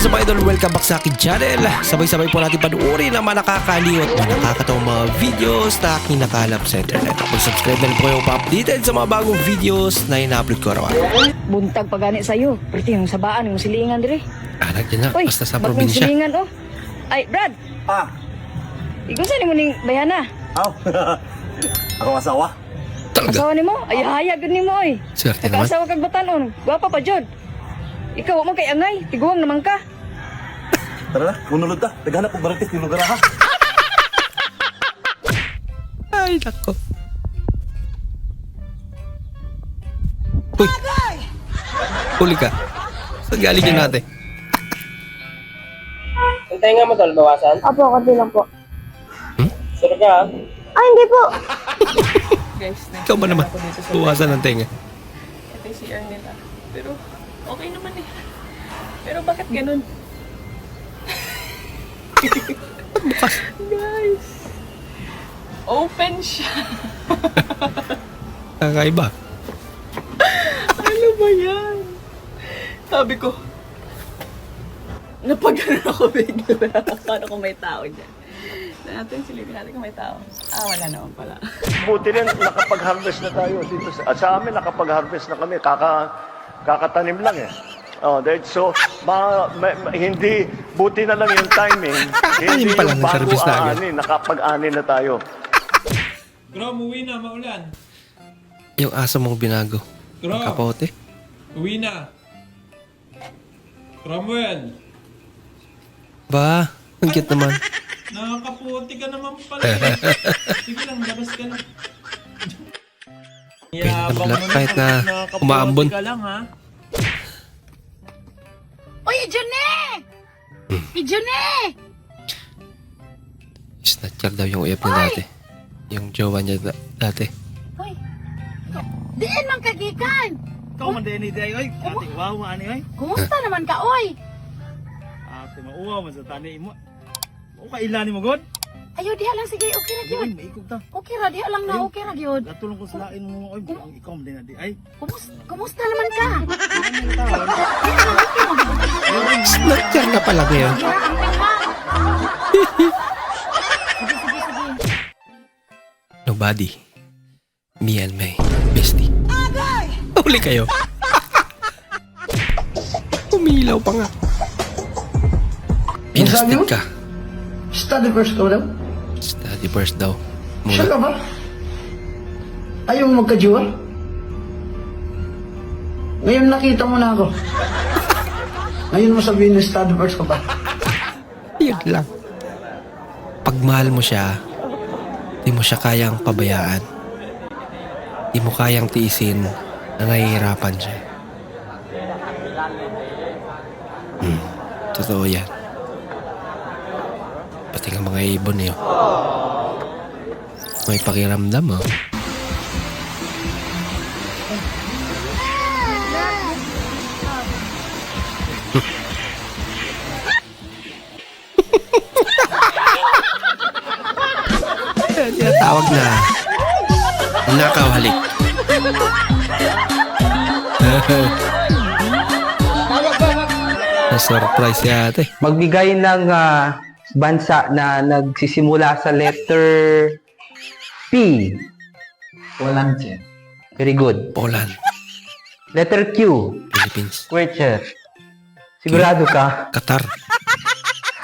is up idol? Welcome back sa akin channel. Sabay-sabay po natin panuorin ang mga nakakaliw at mga nakakatawang mga videos na aking nakalap sa internet. Kung subscribe na rin po kayo pa-updated sa mga bagong videos na ina-upload ko araw-araw. Buntag pagani sa'yo. Pretty yung sabaan, yung silingan dire. Anak dyan na, Uy, basta sa probinsya. silingan oh. Ay, Brad, Ah, ikaw saan mo ning bayana? aw. Ako asawa. Talaga, Asawa ni mo? Ay, hayag ni mo oy. swerte naman. Nakasawa kag batanon. Gwapa pa jud. Ikaw wa man kay angay, tiguang naman ka. Tara na, munulod ta. Naghanap og baratis ng lugar ha. Ay, nako. Uy! Huli ka. Saan galing yun natin? Ang tenga mo tol, bawasan? Opo, konti lang po. Sure ka? ah? Ah, hindi po. Ikaw ba naman? Buwasan ng tenga. Ito yung CR nila. Pero, okay naman eh. Pero bakit ganun? Guys! Open siya! Kakaiba. Ano ba yan? Sabi ko, napagano ako bigla. Paano kung may tao dyan? Natin, silipin natin kung may tao. Ah, wala naman pala. Buti rin nakapag-harvest na tayo dito. Sa, at sa amin nakapag-harvest na kami. Kaka, kakatanim lang eh. Oh, dahil so, ma, ma- ma- hindi, buti na lang yung timing. hindi pa lang, yung bago nag-harvest na agad. nakapag-ani na tayo. Bro, umuwi na, maulan. Yung aso mong binago. Bro, Ang kapote. uwi na. Cromwell, Ba, ang cute naman. nakakaputi ka naman pala. Sige lang, labas ka na. Pwede na maglaro kahit na umaambon. ka lang ha. Uy, Ijone! Ijone! Snatcher daw yung uyap niya dati. Yung jowa niya da- dati. Uy, diin man kagikan. Ikaw man din ni Day, oy. Ate, wow, ani, oy. Kumusta naman ka, oy? Ate, mauwa man sa tani mo. O kaila ni mo, God? Ayo diha lang sige, okay ra gyud. Okay ra diha lang na, okay ra gyud. Natulong ko sa lain mo. Ay, kung ikaw din na di. Ay. Kumus kumusta naman ka? Snatcher na pala ba yun? Nobody. Me and my bestie. Agay! Uli kayo. Umilaw pa nga. Pinasted ka. Está de gosto, não? 31st daw. Mula. Siya ka ba? Ayaw mo magkajiwa? Ngayon nakita mo na ako. Ngayon mo sabihin na stud first ka ba? Yun lang. Pag mo siya, di mo siya kayang pabayaan. Di mo kayang tiisin na nahihirapan siya. Hmm. Totoo yan. Pati ng mga ibon eh. May pakiramdam oh. Yan, tawag na. Nakaw halik. Na-surprise si ate. Magbigay ng ah, bansa na nagsisimula sa letter P. Walang siya. Very good. Poland, Letter Q. Philippines, Square Sigurado ka? Qatar.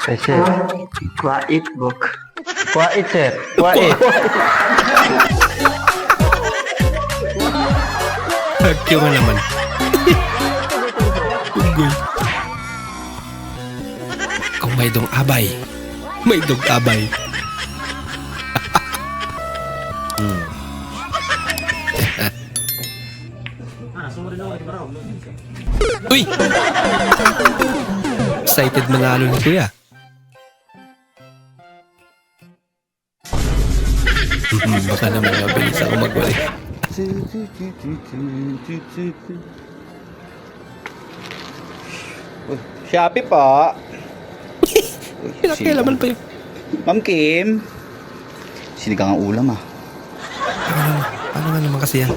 Sir. Kwait book. Kwait, sir. Kwait. Q nga naman. Unggoy. Kung may dong abay, may dong abay. Hmm. Uy! Excited manalo ni Kuya. Baka naman mabilis ako magbalik. Shopee po. Kailaman pa yun. Ma'am Kim. Sinigang ang ulam ah. Ano, ano nga naman kasi yan?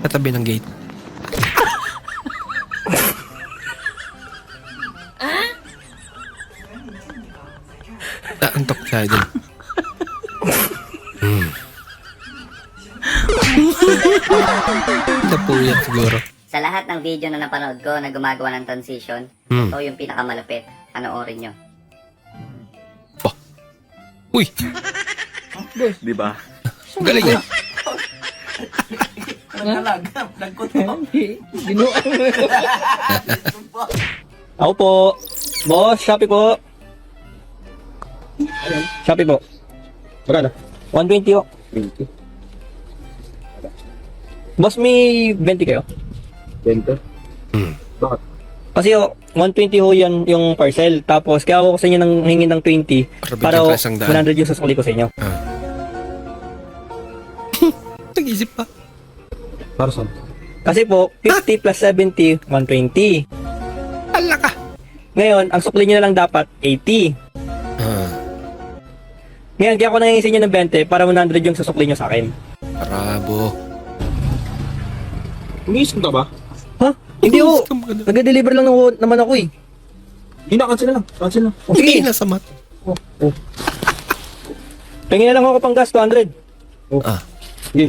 Katabi ng gate. Naantok siya, idol. Hmm. Napuyan siguro. Sa lahat ng video na napanood ko na gumagawa ng transition, Hmm. ito yung pinakamalapit. Panoorin nyo. Uy, Di ba? galing ah. Ako po. Boss, Shopee po. Shopee po. Magkano? 120 po. 20. Boss, may 20 kayo? 20? Hmm. Bakit? Kasi oh, 120 ho yan yung parcel. Tapos kaya ako sa inyo nang hingi ng 20 Para para bigyan oh, ka isang daan. 100 yung sasuli ko sa inyo. Nag-isip pa. Para saan? Kasi po, 50 plus 70, 120. Ala ka. Ngayon, ang sukli nyo na lang dapat 80. Ah, Ngayon, kaya ako nangingi sa inyo ng 20 para 100 yung susukli nyo sa akin. bravo. Umiisip ka ba? Ha? Hindi ho. Nag-deliver lang ng- naman ako eh. Hindi na, cancel na lang. Cancel na. Oh, Hindi na sa mat. Oh, oh. Tingin na lang ako pang gas, 200. Oh. Ah, Sige.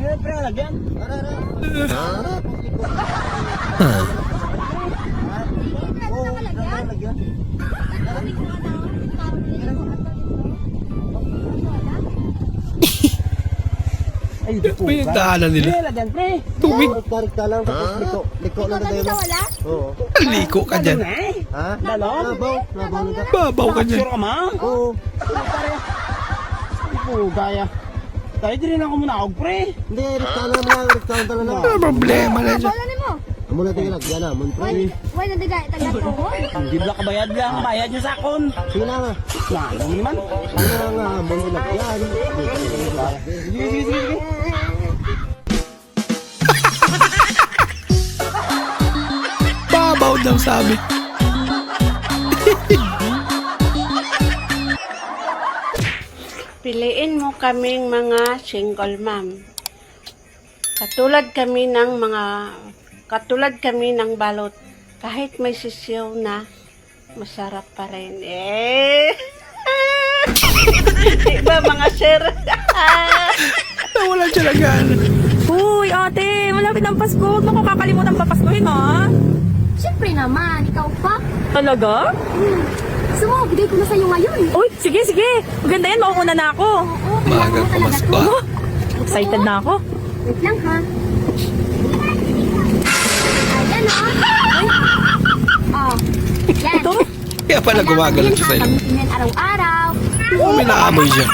Di ka maulaw. Pila man mo gusto? Wala ko, manana. Tagay na, 1,000. Ang galing naman. Ano ba? Wala, tunga mo ane. Ah, ati daw kayo. Galante ah. Tigil sa piso. Ah, ito ba yung daanan nila? Tubig. Liko ka dyan. Babaw ka dyan. Tayo din ako muna ako, pre. Ano problema na dyan? Wala ni mo. Muna tingin lang, yan na, mun Wala, wala na digay. Tagal ko. Hindi ba kabayad lang, bayad nyo sa akon. Sige na nga. Lalo naman. Ano nga, mun lang yan. Sige, sige, sige. Babaw daw sabi. Piliin mo kaming mga single mom. Katulad kami ng mga katulad kami ng balot. Kahit may sisiw na masarap pa rin. Eh. Diba mga sir? Nawalan siya. Uy, ate, malapit ang Pasko. Huwag mo ko kakalimutan papaskuhin, ha? Siyempre naman, ikaw pa. Talaga? Gusto mo, bigay ko na sa'yo ngayon. Uy, sige, sige. Maganda yan, mauuna na ako. Oo, Maagang pumasko. Oh, excited na ako. Wait lang ha. Ayan o. Oh. Yan. Ito? Kaya pala gumagalaw siya sa'yo. Gamitin yan araw-araw. Oh, may naamoy siya.